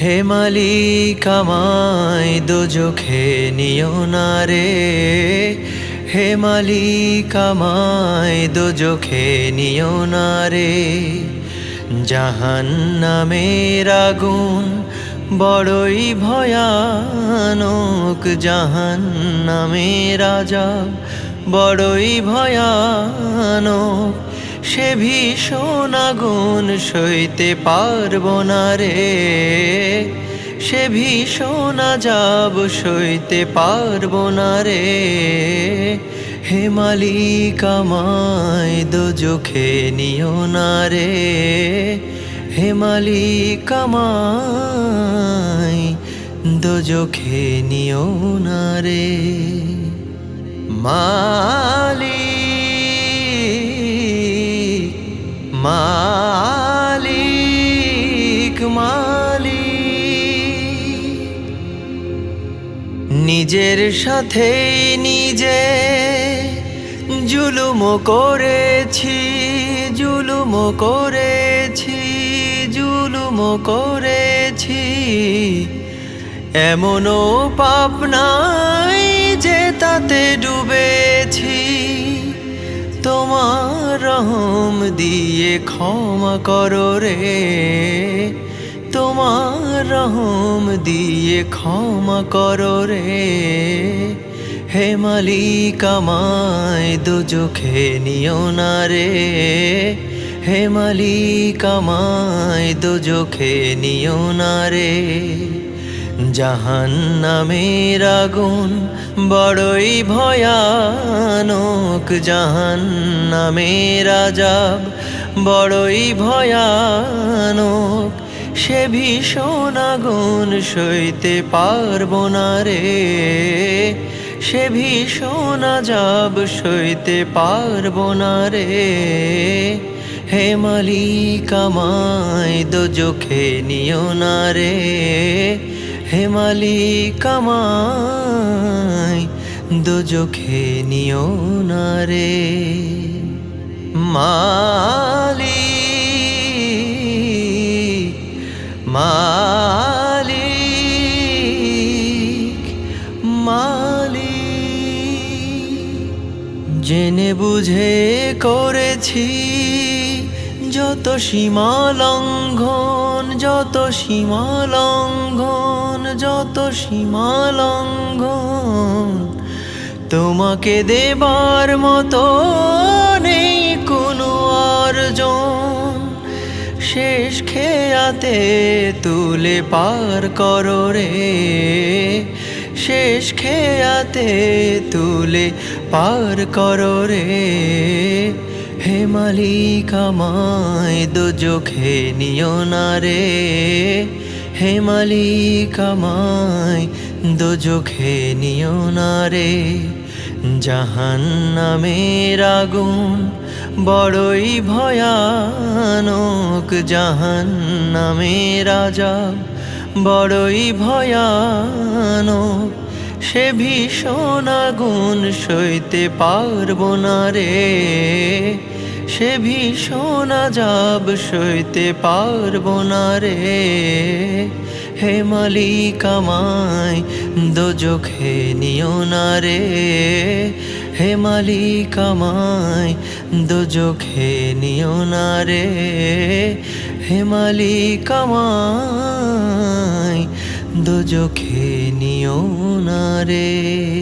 হে মালিক, আমায় দোজখে নিও না রে। হে মালিক, আমায় দোজখে নিও না রে। জাহান নামের আগুন বড়ই ভয়ানক জাহান নামের আজাব বড়ই ভয়ানক। সে ভীষণ আগুন সইতে পারব না রে। সে ভীষণ যাব সইতে পারব না রে। হে মালিক আমায় দোজখে নিও না রে। হে মালিক আমায় দোজখে নিও না রে। মালিক মালিক মালিক। নিজের সাথে নিজে জুলুম করেছি জুলুম করেছি জুলুম করেছি। এমনও পাপ নাই যে তাতে ডুবেছি। তোমার রহম দিয়ে ক্ষমা করো রে। তোমার রহম দিয়ে ক্ষমা করো রে। হে মালিক আমায় দোজখে নিও না রে। হে মালিক আমায় দোজখে নিও না রে। জাহান নামের আগুন বড়ই ভয়ানক। জাহান নামের আজাব বড়ই ভয়ানক। সে ভীষণ আগুন সইতে পারব না রে। সে ভীষণ আজাব সইতে পারব না রে। হে মালিক আমায় দোজখে নিও না রে। হে মালিক আমায় দোজখে নিও না রে। মালিক মালিক মালিক জেনে বুঝে করেছি যত সীমা লঙ্ঘন যত সীমা লঙ্ঘন যত সীমা লঙ্ঘন তোমাকে দেবার মতো নেই কোনো অর্জন। শেষ খেয়াতে তুলে পার করো রে। শেষ খেয়াতে তুলে পার করো রে। হে মালিক আমায় দোজখে নিও না রে। হে মালিক আমায় দোজখে নিও না রে। জাহান নামের আগুন বড়ই ভয়ানক জাহান নামের আজাব বড়ই ভয়ানক। সে ভীষণ আগুন সইতে পারব না রে। সে ভীষণ আজাব সইতে পারব না রে। হে মালিক আমায় দোজখে নিও না রে। হে মালিক আমায় দোজখে নিও না রে। হে মালিক আমায় দোজখে নিও না রে।